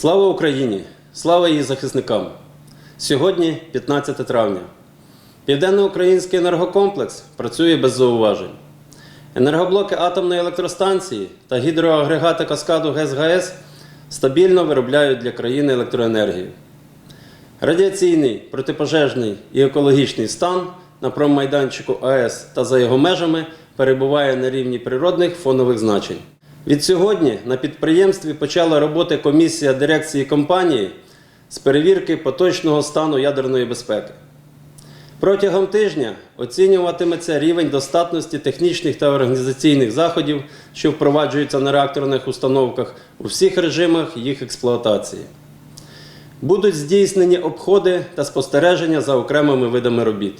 Слава Україні! Слава її захисникам! Сьогодні 15 травня. Південноукраїнський енергокомплекс працює без зауважень. Енергоблоки атомної електростанції та гідроагрегати каскаду ГЕС-ГАЕС стабільно виробляють для країни електроенергію. Радіаційний, протипожежний і екологічний стан на промайданчику АЕС та за його межами перебуває на рівні природних фонових значень. Від сьогодні на підприємстві почала роботи комісія дирекції компанії з перевірки поточного стану ядерної безпеки. Протягом тижня оцінюватиметься рівень достатності технічних та організаційних заходів, що впроваджуються на реакторних установках у всіх режимах їх експлуатації. Будуть здійснені обходи та спостереження за окремими видами робіт.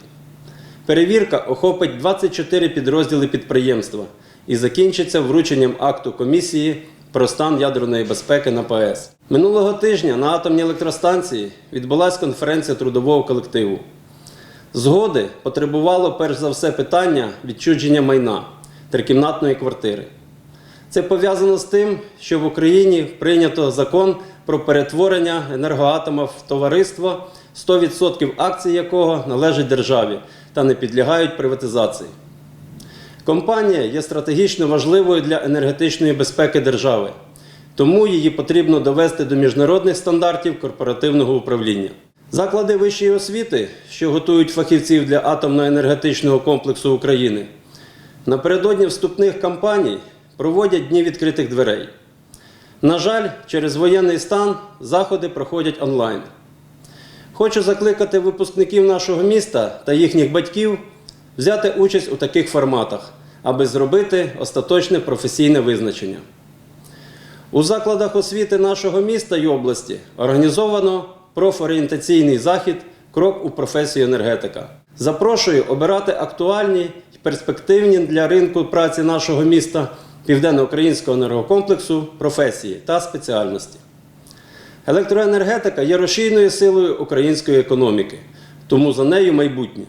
Перевірка охопить 24 підрозділи підприємства і закінчиться врученням акту комісії про стан ядерної безпеки на ПАЕС. Минулого тижня на атомній електростанції відбулася конференція трудового колективу. Згоди потребувало перш за все питання відчудження майна трикімнатної квартири. Це пов'язано з тим, що в Україні прийнято закон про перетворення енергоатома в товариство, 100% акцій якого належать державі та не підлягають приватизації. Компанія є стратегічно важливою для енергетичної безпеки держави, тому її потрібно довести до міжнародних стандартів корпоративного управління. Заклади вищої освіти, що готують фахівців для атомно-енергетичного комплексу України, напередодні вступних кампаній проводять дні відкритих дверей. На жаль, через воєнний стан заходи проходять онлайн. Хочу закликати випускників нашого міста та їхніх батьків взяти участь у таких форматах, аби зробити остаточне професійне визначення. У закладах освіти нашого міста і області організовано профорієнтаційний захід Крок у професію енергетика. Запрошую обирати актуальні і перспективні для ринку праці нашого міста Південно-Українського енергокомплексу професії та спеціальності. Електроенергетика є рушійною силою української економіки, тому за нею майбутнє.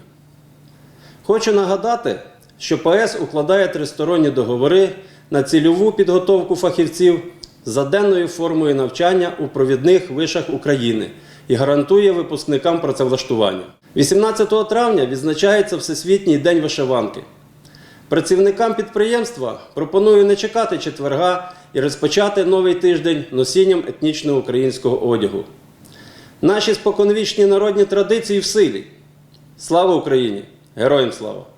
Хочу нагадати, що ПАЕС укладає тристоронні договори на цільову підготовку фахівців за денною формою навчання у провідних вишах України і гарантує випускникам працевлаштування. 18 травня відзначається Всесвітній день вишиванки. Працівникам підприємства пропоную не чекати четверга і розпочати новий тиждень носінням етнічного українського одягу. Наші споконвічні народні традиції в силі. Слава Україні! Героям слава!